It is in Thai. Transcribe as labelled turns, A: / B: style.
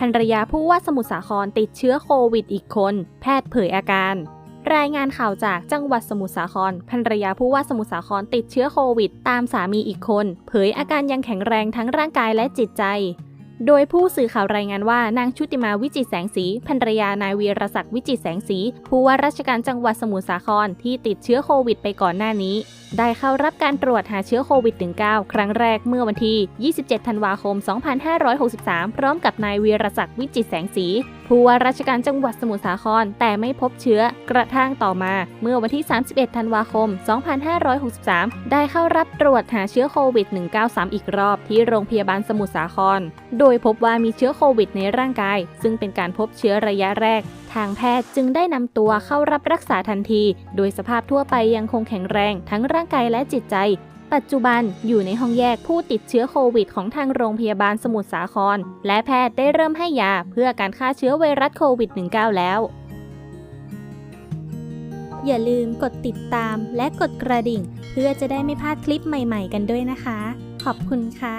A: ภรรยาผู้ว่าสมุทรสาครติดเชื้อโควิดอีกคน แพทย์เผยอาการ รายงานข่าวจากจังหวัดสมุทรสาครภรรยาผู้ว่าสมุทรสาครติดเชื้อโควิด ตามสามีอีกคน เผยอาการยังแข็งแรงทั้งร่างกายและจิตใจ โดยผู้สื่อข่าวรายงานว่านางชุติมาวิจิตแสงสีภรรยานายวีรศักดิ์วิจิตแสงสีผู้ว่าราชการจังหวัดสมุทรสาครที่ติดเชื้อโควิด ไปก่อนหน้านี้ ได้เข้ารับการตรวจหาเชื้อโควิด -19 ครั้งแรกเมื่อวันที่ 27 ธันวาคม 2563 พร้อมกับนายวีรศักดิ์วิจิตแสงสี ผู้ว่าราชการจังหวัดสมุทรสาคร แต่ไม่พบเชื้อกระทั่งต่อมา เมื่อวันที่ 31 ธันวาคม 2563 ได้เข้ารับตรวจหาเชื้อโควิด 193อีกรอบที่โรงพยาบาลสมุทรสาคร โดยพบว่ามีเชื้อโควิดในร่างกาย ซึ่งเป็นการพบเชื้อระยะแรกทางแพทย์จึงได้นำตัวเข้ารับรักษาทันที โดยสภาพทั่วไปยังคงแข็งแรงทั้งร่างกายและจิตใจ ปัจจุบันอยู่ในห้องแยกผู้ติดเชื้อโควิดของทางโรงพยาบาลสมุทรสาคร และแพทย์ได้เริ่มให้ยาเพื่อการฆ่าเชื้อไวรัสโควิด -19 แล้ว อย่าลืมกดติดตามและกดกระดิ่ง เพื่อจะได้ไม่พลาดคลิปใหม่ ๆ กันด้วยนะคะ ขอบคุณค่ะ